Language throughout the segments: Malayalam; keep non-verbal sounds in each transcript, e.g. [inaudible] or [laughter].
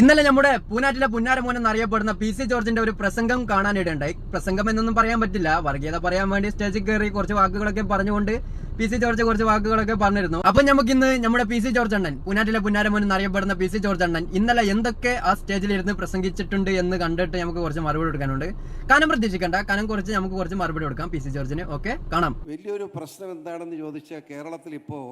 ഇന്നലെ നമ്മുടെ പൂനാറ്റിലെ പുന്നാരമോൻ എന്നറിയപ്പെടുന്ന പി സി ജോർജിന്റെ ഒരു പ്രസംഗം കാണാനിടയുണ്ടായി. പ്രസംഗം എന്നൊന്നും പറയാൻ പറ്റില്ല. വർഗീയത പറയാൻ വേണ്ടി സ്റ്റേജിൽ കയറി കുറച്ച് വാക്കുകളൊക്കെ പറഞ്ഞുകൊണ്ട് പി സി ജോർജ് കുറച്ച് വാക്കുകളൊക്കെ പറഞ്ഞിരുന്നു. അപ്പൊ നമുക്ക് ഇന്ന് നമ്മുടെ പി സി ജോർജ് അണ്ണൻ പൂനാറ്റിലെ പുന്നാരമോൻ എന്നറിയപ്പെടുന്ന പി സി ജോർജ് അണ്ണൻ ഇന്നലെ എന്തൊക്കെ ആ സ്റ്റേജിൽ ഇരുന്ന് പ്രസംഗിച്ചിട്ടുണ്ട് എന്ന് കണ്ടിട്ട് നമുക്ക് കുറച്ച് മറുപടി കൊടുക്കാനുണ്ട്. കനം പ്രതീക്ഷിക്കണ്ട. കനം കുറച്ച് നമുക്ക് കുറച്ച് മറുപടി കൊടുക്കാം പി സി ജോർജിന്. ഓക്കെ കാണാം. വലിയൊരു പ്രശ്നം എന്താണെന്ന് ചോദിച്ചാൽ കേരളത്തിൽ ഇപ്പോൾ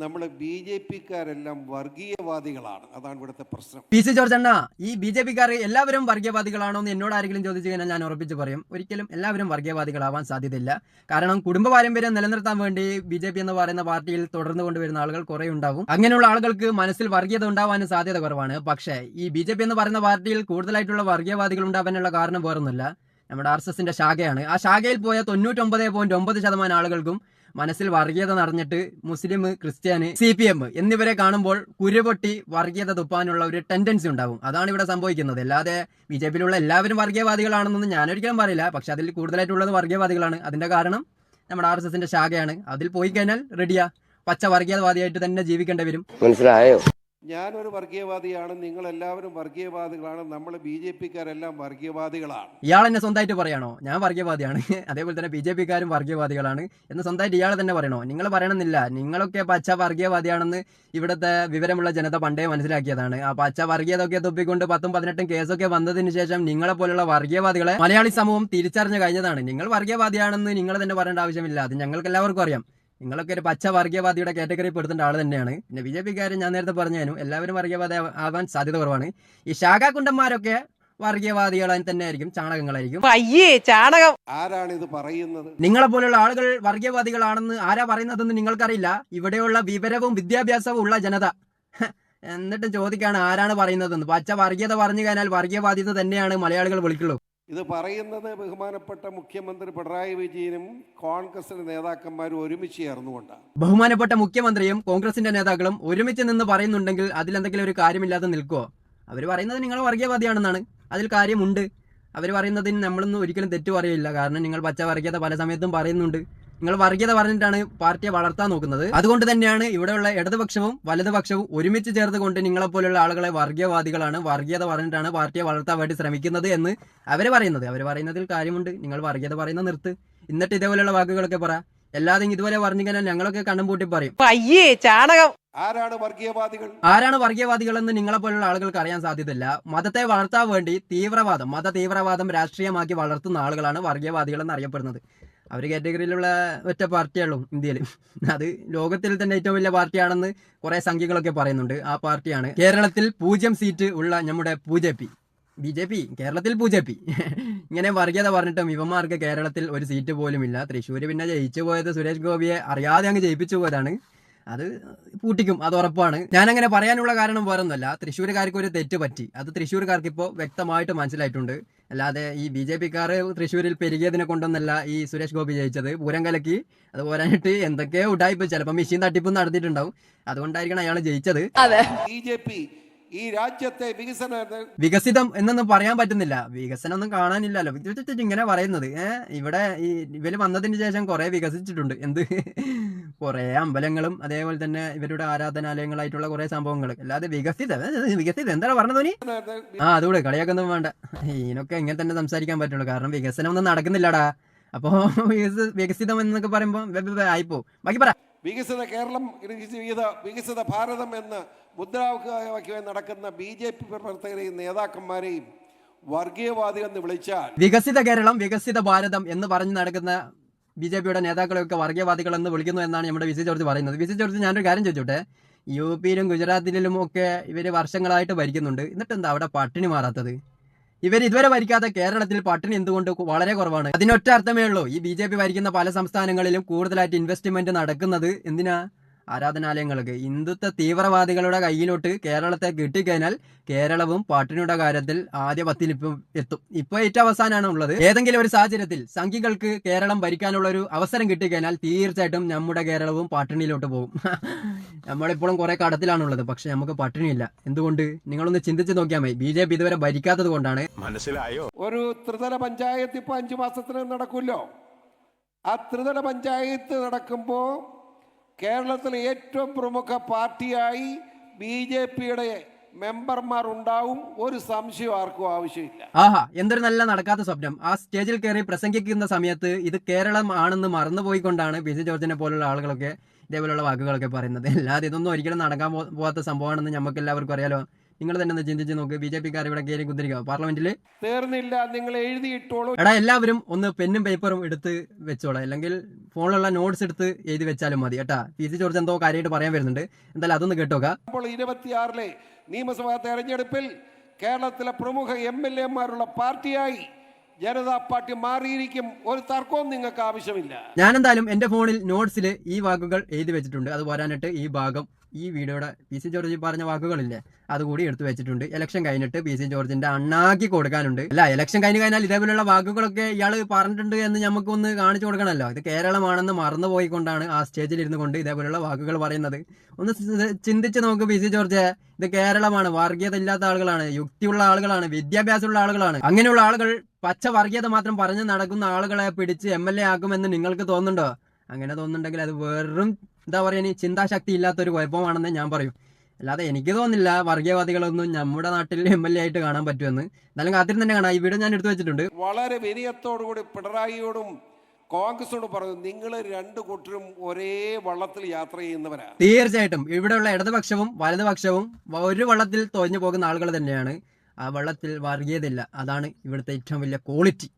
നമ്മൾ ബി ജെ പിക്കാരെല്ലാം വർഗീയവാദികളാണ്. അതാണ് ഇവിടുത്തെ പ്രശ്നം. പി സി ജോർജ് അണ്ണ ഈ ബി ജെ പിക്കാർ എല്ലാവരും വർഗീയവാദികളാണോ എന്ന് എന്നോട് ആരെങ്കിലും ചോദിച്ചു കഴിഞ്ഞാൽ ഞാൻ ഉറപ്പിച്ച് പറയും. ഒരിക്കലും എല്ലാവരും വർഗീയവാദികളാവാൻ സാധ്യതയില്ല. കാരണം കുടുംബ പാരമ്പര്യം നിലനിർത്താൻ വേണ്ടി ബി ജെ പി എന്ന് പറയുന്ന പാർട്ടിയിൽ തുടർന്നു കൊണ്ടുവരുന്ന ആളുകൾ കുറെ ഉണ്ടാവും. അങ്ങനെയുള്ള ആളുകൾക്ക് മനസ്സിൽ വർഗീയത ഉണ്ടാവാനും സാധ്യത കുറവാണ്. പക്ഷേ ഈ ബി ജെ പി എന്ന് പറയുന്ന പാർട്ടിയിൽ കൂടുതലായിട്ടുള്ള വർഗീയവാദികൾ ഉണ്ടാവാനുള്ള കാരണം വേറൊന്നുമില്ല. നമ്മുടെ ആർ എസ് എസിന്റെ ശാഖയാണ്. ആ ശാഖയിൽ പോയ തൊണ്ണൂറ്റൊമ്പത് പോയിന്റ് ഒമ്പത് ശതമാനം ആളുകൾക്കും മനസ്സിൽ വർഗീയത നടന്നിട്ട് മുസ്ലിം ക്രിസ്ത്യാനി സി പി എം എന്നിവരെ കാണുമ്പോൾ കുരുപൊട്ടി വർഗീയത തുപ്പാനുള്ള ഒരു ടെൻഡൻസി ഉണ്ടാവും. അതാണ് ഇവിടെ സംഭവിക്കുന്നത്. അല്ലാതെ ബി ജെ പിയിലുള്ള എല്ലാവരും വർഗീയവാദികളാണെന്നൊന്നും ഞാനൊരിക്കലും പറയില്ല. പക്ഷെ അതിൽ കൂടുതലായിട്ടുള്ളത് വർഗീയവാദികളാണ്. അതിന്റെ കാരണം നമ്മുടെ ആർ എസ് എസിന്റെ ശാഖയാണ്. അതിൽ പോയി കഴിഞ്ഞാൽ റെഡിയാ പച്ച വർഗീയവാദിയായിട്ട് തന്നെ ജീവിക്കേണ്ടി വരും. മനസ്സിലായോ? ഞാനൊരു വർഗീയവാദിയാണ് നിങ്ങൾ എല്ലാവരും വർഗീയവാദികളാണ് നമ്മൾ ബി ജെ പിക്കാരെല്ലാം വർഗീയവാദികളാണ്. ഇയാൾ എന്നെ സ്വന്തമായിട്ട് പറയണോ? ഞാൻ വർഗീയവാദിയാണ്. [laughs] അതേപോലെ തന്നെ ബി ജെ പിക്കാരും വർഗീയവാദികളാണ് എന്ന് സ്വന്തമായിട്ട് ഇയാൾ തന്നെ പറയണോ? നിങ്ങൾ പറയണമെന്നില്ല. നിങ്ങളൊക്കെ പച്ച വർഗീയവാദിയാണെന്ന് ഇവിടുത്തെ വിവരമുള്ള ജനത പണ്ടേ മനസ്സിലാക്കിയതാണ്. ആ പച്ച വർഗീയതൊക്കെ തുപ്പിക്കൊണ്ട് പത്തും പതിനെട്ടും കേസൊക്കെ വന്നതിന് ശേഷം നിങ്ങളെ പോലുള്ള വർഗീയവാദികളെ മലയാളി സമൂഹം തിരിച്ചറിഞ്ഞു കഴിഞ്ഞതാണ്. നിങ്ങൾ വർഗീയവാദിയാണെന്ന് നിങ്ങൾ തന്നെ പറയേണ്ട ആവശ്യമില്ല. അത് ഞങ്ങൾക്ക് എല്ലാവർക്കും അറിയാം. നിങ്ങളൊക്കെ ഒരു പച്ച വർഗീയവാദിയുടെ കാറ്റഗറി പെടുത്തേണ്ട ആൾ തന്നെയാണ്. പിന്നെ ബി ജെ പിക്കാരും ഞാൻ നേരത്തെ പറഞ്ഞാലും എല്ലാവരും വർഗീയവാദി ആവാൻ സാധ്യത കുറവാണ്. ഈ ശാഖാകുണ്ടന്മാരൊക്കെ വർഗീയവാദികളായി തന്നെ ആയിരിക്കും ചാണകങ്ങളായിരിക്കും. അയ്യേ ചാണകം. ആരാണ് ഇത് പറയുന്നത്? നിങ്ങളെ പോലെയുള്ള ആളുകൾ വർഗീയവാദികളാണെന്ന് ആരാ പറയുന്നതെന്ന് നിങ്ങൾക്കറിയില്ല. ഇവിടെയുള്ള വിവരവും വിദ്യാഭ്യാസവും ഉള്ള ജനത. എന്നിട്ടും എന്നിട്ട് ചോദിക്കാണ് ആരാണ് പറയുന്നതെന്ന്. പച്ച വർഗീയത പറഞ്ഞു കഴിഞ്ഞാൽ വർഗീയവാദിത തന്നെയാണ് മലയാളികൾ വിളിക്കുള്ളൂ. ഇത് പറയുന്നത് ബഹുമാനപ്പെട്ട മുഖ്യമന്ത്രി പിണറായി വിജയനും കോൺഗ്രസിന്റെ നേതാക്കന്മാരും ഒരുമിച്ച് ചേർന്നുകൊണ്ടാണ്. ബഹുമാനപ്പെട്ട മുഖ്യമന്ത്രിയും കോൺഗ്രസിന്റെ നേതാക്കളും ഒരുമിച്ച് നിന്ന് പറയുന്നുണ്ടെങ്കിൽ അതിലെന്തെങ്കിലും ഒരു കാര്യമില്ലാതെ നിൽക്കുവോ? അവർ പറയുന്നത് നിങ്ങൾ വർഗീയവാദിയാണെന്നാണ്. അതിൽ കാര്യമുണ്ട്. അവർ പറയുന്നതിന് നമ്മളൊന്നും ഒരിക്കലും തെറ്റു പറയില്ല കാരണം നിങ്ങൾ പച്ച വർഗീയത പല സമയത്തും പറയുന്നുണ്ട്. നിങ്ങൾ വർഗീയത പറഞ്ഞിട്ടാണ് പാർട്ടിയെ വളർത്താൻ നോക്കുന്നത്. അതുകൊണ്ട് തന്നെയാണ് ഇവിടെയുള്ള ഇടതുപക്ഷവും വലതുപക്ഷവും ഒരുമിച്ച് ചേർത്തുകൊണ്ട് നിങ്ങളെ പോലെയുള്ള ആളുകളെ വർഗീയവാദികളാണ് വർഗീയത പറഞ്ഞിട്ടാണ് പാർട്ടിയെ വളർത്താൻ വേണ്ടി ശ്രമിക്കുന്നത് എന്ന് അവർ പറയുന്നത്. അവർ പറയുന്നതിൽ കാര്യമുണ്ട്. നിങ്ങൾ വർഗീയത പറയുന്ന നിർത്ത്. എന്നിട്ട് ഇതേപോലെയുള്ള വാക്കുകളൊക്കെ പറ. എല്ലാതും ഇതുപോലെ പറഞ്ഞു കഴിഞ്ഞാൽ ഞങ്ങളൊക്കെ കണ്ണും പൂട്ടി പറയും. അയ്യേ ചാണകം. ആരാണ് വർഗീയവാദികൾ? ആരാണ് വർഗീയവാദികളെന്ന് നിങ്ങളെ പോലുള്ള ആളുകൾക്ക് അറിയാൻ സാധ്യതയില്ല. മതത്തെ വളർത്താൻ വേണ്ടി തീവ്രവാദം മത തീവ്രവാദം രാഷ്ട്രീയമാക്കി വളർത്തുന്ന ആളുകളാണ് വർഗീയവാദികൾ എന്ന് അറിയപ്പെടുന്നത്. അവർ കാറ്റഗറിയിലുള്ള ഒറ്റ പാർട്ടിയുള്ളൂ ഇന്ത്യയിൽ അത് ലോകത്തിൽ തന്നെ ഏറ്റവും വലിയ പാർട്ടിയാണെന്ന് കുറെ സംഖ്യകളൊക്കെ പറയുന്നുണ്ട്. ആ പാർട്ടിയാണ് കേരളത്തിൽ പൂജ്യം സീറ്റ് ഉള്ള നമ്മുടെ പൂജപ്പി ബി ജെ പി കേരളത്തിൽ പൂജ പി. ഇങ്ങനെ വർഗീയത പറഞ്ഞിട്ടും ഇവന്മാർക്ക് കേരളത്തിൽ ഒരു സീറ്റ് പോലും ഇല്ല തൃശ്ശൂർ പിന്നെ ജയിച്ചു പോയത് സുരേഷ് ഗോപിയെ അറിയാതെ അങ്ങ് ജയിപ്പിച്ചു പോയതാണ്. അത് പൂട്ടിക്കും അത് ഉറപ്പാണ്. ഞാൻ അങ്ങനെ പറയാനുള്ള കാരണം വേറൊന്നുമല്ല. തൃശ്ശൂർക്കാർക്ക് ഒരു തെറ്റ് പറ്റി. അത് തൃശ്ശൂർക്കാർക്ക് ഇപ്പോൾ വ്യക്തമായിട്ട് മനസ്സിലായിട്ടുണ്ട്. അല്ലാതെ ഈ ബി ജെ പിക്കാർ തൃശ്ശൂരിൽ പെരുകിയതിനെ കൊണ്ടൊന്നല്ല ഈ സുരേഷ് ഗോപി ജയിച്ചത്. പൂരം കലക്കി അത് പോരാനിട്ട് എന്തൊക്കെയോ ഉണ്ടായിപ്പോ ചിലപ്പോൾ മെഷീൻ തട്ടിപ്പും നടത്തിയിട്ടുണ്ടാവും. അതുകൊണ്ടായിരിക്കണം അയാൾ ജയിച്ചത്. ബി ജെ പി ഈ രാജ്യത്തെ വികസന വികസിതം എന്നൊന്നും പറയാൻ പറ്റുന്നില്ല. വികസനം ഒന്നും കാണാനില്ലല്ലോ. ഇങ്ങനെ പറയുന്നത്. ഏഹ് ഇവിടെ ഈ ഇവർ വന്നതിന് ശേഷം കുറെ വികസിച്ചിട്ടുണ്ട്. എന്ത്? കുറെ അമ്പലങ്ങളും അതേപോലെ തന്നെ ഇവരുടെ ആരാധനാലയങ്ങളായിട്ടുള്ള കുറെ സംഭവങ്ങൾ. അല്ലാതെ വികസിത വികസിത. എന്താണ് പറഞ്ഞത് നീ? ആ അതുകൂടെ കളിയാക്കൊന്നും വേണ്ട. ഇതിനൊക്കെ ഇങ്ങനെ തന്നെ സംസാരിക്കാൻ പറ്റുള്ളൂ. കാരണം വികസനം ഒന്നും നടക്കുന്നില്ലടാ. അപ്പോ വികസ- വികസിതം എന്നൊക്കെ പറയുമ്പോ വെ- വെ- വെ ആയിപ്പോ. ബാക്കി പറ. വികസിത കേരളം വികസിത വികസിത ഭാരതം എന്ന് മുദ്രാവാക്യമായി നടക്കുന്ന ബി ജെ പി പ്രവർത്തകരെയും നേതാക്കന്മാരെയും വർഗീയവാദികൾ എന്ന് വിളിച്ചാൽ വികസിത കേരളം വികസിത ഭാരതം എന്ന് പറഞ്ഞു നടക്കുന്ന ബി ജെ പിയുടെ നേതാക്കളെയൊക്കെ വർഗീയവാദികൾ എന്ന് വിളിക്കുന്നു എന്നാണ് നമ്മുടെ വി സി ജോർജ് പറയുന്നത്. വി സി ജോർജ് ഞാനൊരു കാര്യം ചോദിച്ചോട്ടെ? യു പിയിലും ഗുജറാത്തിലും ഒക്കെ ഇവർ വർഷങ്ങളായിട്ട് ഭരിക്കുന്നുണ്ട്. എന്നിട്ട് എന്താ അവിടെ പട്ടിണി മാറാത്തത്? ഇവർ ഇതുവരെ ഭരിക്കാത്ത കേരളത്തിൽ പട്ടിണി എന്തുകൊണ്ട് വളരെ കുറവാണ്? അതിനൊറ്റ അർത്ഥമേ ഉള്ളൂ. ഈ ബി ഭരിക്കുന്ന പല സംസ്ഥാനങ്ങളിലും കൂടുതലായിട്ട് ഇൻവെസ്റ്റ്മെന്റ് നടക്കുന്നത് എന്തിനാ? ആരാധനാലയങ്ങൾക്ക് ഹിന്ദുത്വ തീവ്രവാദികളുടെ കയ്യിലോട്ട് കേരളത്തെ കിട്ടിക്കഴിഞ്ഞാൽ കേരളവും പാട്ടിനുടെ കാര്യത്തിൽ ആദ്യ പത്തിൽ ഇപ്പം എത്തും. ഇപ്പൊ ഏറ്റവും അവസാനമാണ് ഉള്ളത്. ഏതെങ്കിലും ഒരു സാഹചര്യത്തിൽ സംഘികൾക്ക് കേരളം ഭരിക്കാനുള്ള ഒരു അവസരം കിട്ടിക്കഴിഞ്ഞാൽ തീർച്ചയായിട്ടും നമ്മുടെ കേരളവും പാട്ടിണിയിലോട്ട് പോകും. [laughs] നമ്മളിപ്പോഴും കുറെ കടത്തിലാണുള്ളത്. പക്ഷെ നമുക്ക് പട്ടിണിയില്ല. എന്തുകൊണ്ട്? നിങ്ങളൊന്ന് ചിന്തിച്ച് നോക്കിയാൽ മതി. ബി ജെ പി ഇതുവരെ ഭരിക്കാത്തത് കൊണ്ടാണ്. മനസ്സിലായോ? ഒരു ത്രിതല പഞ്ചായത്ത് ഇപ്പൊ അഞ്ചു മാസത്തിന് നടക്കുമല്ലോ. ആ ത്രിതല പഞ്ചായത്ത് നടക്കുമ്പോൾ കേരളത്തിലെ ഏറ്റവും പ്രമുഖ പാർട്ടിയായി ബി ജെ പിയുടെ മെമ്പർമാർ ഉണ്ടാവും. ഒരു സംശയം ആർക്കും ആവശ്യമില്ല. ആഹാ എന്തൊരു നല്ല നടക്കാത്ത സ്വപ്നം. ആ സ്റ്റേജിൽ കയറി പ്രസംഗിക്കുന്ന സമയത്ത് ഇത് കേരളം ആണെന്ന് മറന്നുപോയിക്കൊണ്ടാണ് പി സി ജോർജിനെ പോലുള്ള ആളുകളൊക്കെ ഇതേപോലുള്ള വാക്കുകളൊക്കെ പറയുന്നത്. അല്ലാതെ ഇതൊന്നും ഒരിക്കലും നടക്കാൻ പോകാത്ത സംഭവമാണെന്ന് നമുക്ക് എല്ലാവർക്കും അറിയാലോ. നിങ്ങൾ തന്നെ ഒന്ന് ചിന്തിച്ച് നോക്ക്. ബി ജെ പിക്കാർ ഇവിടെ കയറി കുത്തിരിക്കുക പാർലമെന്റിൽ തീർന്നില്ല നിങ്ങൾ എഴുതിയിട്ടോളൂ. എടാ എല്ലാവരും ഒന്ന് പെന്നും പേപ്പറും എടുത്ത് വെച്ചോളാം. അല്ലെങ്കിൽ ഫോണിലുള്ള നോട്ട്സ് എടുത്ത് എഴുതി വെച്ചാലും മതി കേട്ടാ. പി സി ജോർജ് എന്തോ കാര്യമായിട്ട് പറയാൻ വരുന്നുണ്ട്. എന്തായാലും അതൊന്ന് കേട്ടോക്കാം. അപ്പോൾ ഇരുപത്തിയാറിലെ നിയമസഭാ തെരഞ്ഞെടുപ്പിൽ കേരളത്തിലെ പ്രമുഖ എം എൽ എമാരുള്ള പാർട്ടിയായി ജനതാ പാർട്ടി മാറിയിരിക്കും. ഒരു തർക്കവും നിങ്ങൾക്ക് ആവശ്യമില്ല. ഞാൻ എന്തായാലും എന്റെ ഫോണിൽ നോട്ട്സിൽ ഈ വാക്കുകൾ എഴുതി വെച്ചിട്ടുണ്ട്. അത് വരാനിട്ട് ഈ ഭാഗം ഈ വീഡിയോയുടെ പി സി ജോർജ് പറഞ്ഞ വാക്കുകളില്ലേ അതുകൂടി എടുത്തു വെച്ചിട്ടുണ്ട്. ഇലക്ഷൻ കഴിഞ്ഞിട്ട് പി സി ജോർജിന്റെ അണ്ണാക്കി കൊടുക്കാനുണ്ട്. അല്ല ഇലക്ഷൻ കഴിഞ്ഞ് കഴിഞ്ഞാൽ ഇതേപോലുള്ള വാക്കുകളൊക്കെ ഇയാൾ പറഞ്ഞിട്ടുണ്ട് എന്ന് നമുക്കൊന്ന് കാണിച്ചു കൊടുക്കണമല്ലോ. ഇത് കേരളമാണെന്ന് മറന്നു പോയിക്കൊണ്ടാണ് ആ സ്റ്റേജിൽ ഇരുന്നു കൊണ്ട് ഇതേപോലുള്ള വാക്കുകൾ പറയുന്നത്. ഒന്ന് ചിന്തിച്ച് നോക്ക് പി സി ജോർജ്. ഇത് കേരളമാണ് വർഗീയത ഇല്ലാത്ത ആളുകളാണ് യുക്തിയുള്ള ആളുകളാണ് വിദ്യാഭ്യാസമുള്ള ആളുകളാണ്. അങ്ങനെയുള്ള ആളുകൾ പച്ച വർഗീയത മാത്രം പറഞ്ഞു നടക്കുന്ന ആളുകളെ പിടിച്ച് എം എൽ എ ആക്കുമെന്ന് നിങ്ങൾക്ക് തോന്നുന്നുണ്ടോ? അങ്ങനെ തോന്നുന്നുണ്ടെങ്കിൽ അത് വെറും എന്താ പറയുക ഇനി ചിന്താശക്തി ഇല്ലാത്തൊരു കുഴപ്പമാണെന്ന് ഞാൻ പറയും. അല്ലാതെ എനിക്ക് തോന്നുന്നില്ല വർഗീയവാദികളൊന്നും നമ്മുടെ നാട്ടിൽ എം എൽ എ ആയിട്ട് കാണാൻ പറ്റുമെന്ന്. എന്നാലും കാത്തിരുന്ന് തന്നെ കാണാം. ഈ വീഡിയോ ഞാൻ എടുത്തു വെച്ചിട്ടുണ്ട്. വളരെ വിനയത്തോടുകൂടി പിണറായിയോടും കോൺഗ്രസോട് പറഞ്ഞു നിങ്ങൾ രണ്ട് കൂട്ടരും ഒരേ വള്ളത്തിൽ യാത്ര ചെയ്യുന്നവരാണ് തീർച്ചയായിട്ടും. ഇവിടെയുള്ള ഇടതുപക്ഷവും വലതുപക്ഷവും ഒരു വള്ളത്തിൽ തോഞ്ഞു പോകുന്ന ആളുകൾ തന്നെയാണ്. ആ വെള്ളത്തിൽ വർഗീയതയില്ല. അതാണ് ഇവിടുത്തെ ഏറ്റവും വലിയ ക്വാളിറ്റി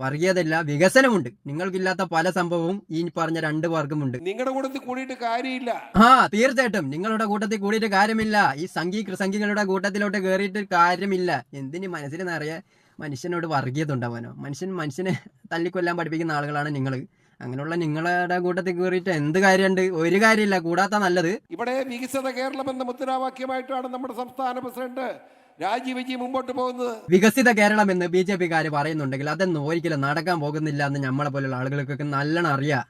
വർഗീയതയില്ല വികസനമുണ്ട്. നിങ്ങൾക്കില്ലാത്ത പല സംഭവവും ഈ പറഞ്ഞ രണ്ട് വർഗമുണ്ട്. നിങ്ങളുടെ കൂട്ടത്തിൽ കൂടിയിട്ട് കാര്യമില്ല. ആ തീർച്ചയായിട്ടും. നിങ്ങളുടെ കൂട്ടത്തിൽ കൂടിയിട്ട് കാര്യമില്ല. ഈ സംഘി സംഘികളുടെ കൂട്ടത്തിലോട്ട് കയറിയിട്ട് കാര്യമില്ല. എന്തിന് മനസ്സിന് നിറയെ മനുഷ്യനോട് വർഗീയത ഉണ്ടാവാനോ? മനുഷ്യൻ മനുഷ്യനെ തല്ലിക്കൊല്ലാൻ പഠിപ്പിക്കുന്ന ആളുകളാണ് നിങ്ങൾ അങ്ങനെയുള്ള നിങ്ങളുടെ കൂട്ടത്തിൽ കയറിയിട്ട് എന്ത് കാര്യമുണ്ട്? ഒരു കാര്യമില്ല. കൂടാത്ത നല്ലത്. ഇവിടെ വികസിത കേരളം എന്ന മുദ്രാവാക്യമായിട്ടാണ് നമ്മുടെ സംസ്ഥാന പ്രസിഡന്റ് രാജീവ് ജി മുമ്പോട്ട് പോകുന്നത്. വികസിത കേരളം എന്ന് ബി ജെ പിക്കാര് പറയുന്നുണ്ടെങ്കിൽ അതൊന്നും ഒരിക്കലും നടക്കാൻ പോകുന്നില്ല എന്ന് നമ്മളെ പോലുള്ള ആളുകൾക്കൊക്കെ നല്ലോണം അറിയാം.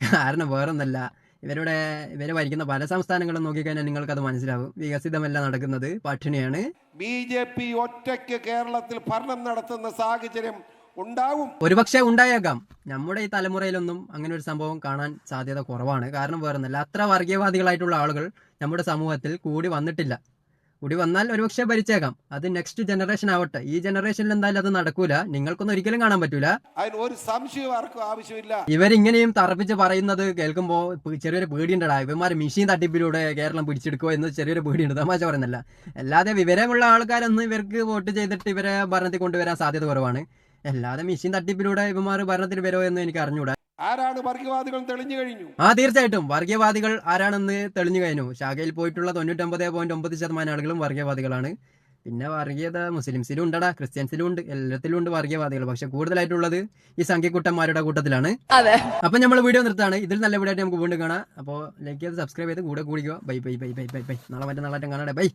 കാരണം വേറൊന്നല്ല ഇവരുടെ ഇവർ ഭരിക്കുന്ന പല സംസ്ഥാനങ്ങളും നോക്കിക്കഴിഞ്ഞാൽ അത് മനസ്സിലാവും. വികസിതമല്ല നടക്കുന്നത് പട്ടിണിയാണ്. ബി ജെ പി ഒറ്റയ്ക്ക് കേരളത്തിൽ ഭരണം നടത്തുന്ന സാഹചര്യം ഉണ്ടാവും. ഒരുപക്ഷെ ഉണ്ടായേക്കാം. നമ്മുടെ ഈ തലമുറയിലൊന്നും അങ്ങനെ ഒരു സംഭവം കാണാൻ സാധ്യത കുറവാണ്. കാരണം വേറൊന്നല്ല അത്ര വർഗീയവാദികളായിട്ടുള്ള ആളുകൾ നമ്മുടെ സമൂഹത്തിൽ കൂടി വന്നിട്ടില്ല. കൂടി വന്നാൽ ഒരുപക്ഷെ ഭരിച്ചേക്കാം. അത് നെക്സ്റ്റ് ജനറേഷൻ ആവട്ടെ. ഈ ജനറേഷനിൽ എന്തായാലും അത് നടക്കൂല. നിങ്ങൾക്കൊന്നും ഒരിക്കലും കാണാൻ പറ്റൂല. ഒരു സംശയം ആർക്കും ആവശ്യമില്ല. ഇവരിങ്ങനെയും തറപ്പിച്ച് പറയുന്നത് കേൾക്കുമ്പോ ചെറിയൊരു പേടിയുണ്ടടാ. ഇവന്മാർ മെഷീൻ തട്ടിപ്പിലൂടെ കേരളം പിടിച്ചെടുക്കുമോ എന്ന് ചെറിയൊരു പേടിയുണ്ട്. തമാശ പറയുന്നില്ല. അല്ലാതെ വിവരമുള്ള ആൾക്കാരൊന്നും ഇവർക്ക് വോട്ട് ചെയ്തിട്ട് ഇവരെ ഭരണത്തിൽ കൊണ്ടുവരാൻ സാധ്യത കുറവാണ്. അല്ലാതെ മെഷീൻ തട്ടിപ്പിലൂടെ ഇവന്മാർ ഭരണത്തിൽ വരുമോ എന്ന് എനിക്ക് അറിഞ്ഞൂടാ. ആരാണ് വർഗീയവാദികൾ തെളിഞ്ഞു കഴിഞ്ഞു? ആ തീർച്ചയായിട്ടും. വർഗീയവാദികൾ ആരാണെന്ന് തെളിഞ്ഞു കഴിഞ്ഞു. ശാഖയിൽ പോയിട്ടുള്ള തൊണ്ണൂറ്റൊമ്പത് പോയിന്റ് ഒമ്പത് ശതമാനം ആളുകളും വർഗീയവാദികളാണ്. പിന്നെ വർഗീയത മുസ്ലിംസിലും ഉണ്ടടാ ക്രിസ്ത്യൻസിലും ഉണ്ട് എല്ലാത്തിലും ഉണ്ട് വർഗീയവാദികൾ. പക്ഷെ കൂടുതലായിട്ടുള്ളത് ഈ സംഖ്യക്കുട്ടന്മാരുടെ കൂട്ടത്തിലാണ്. അതെ. അപ്പൊ നമ്മൾ വീഡിയോ നിർത്താണ്. ഇതിൽ നല്ല വീഡിയോ ആയിട്ട് നമുക്ക് വീണ്ടും കാണാം. അപ്പോൾ ലൈക്ക് ചെയ്ത് സബ്സ്ക്രൈബ് ചെയ്ത് കൂടെ കൂടിക്കുക bye bye bye bye bye bye നാളെ മറ്റേ നാളെ കാണാടെ ബൈ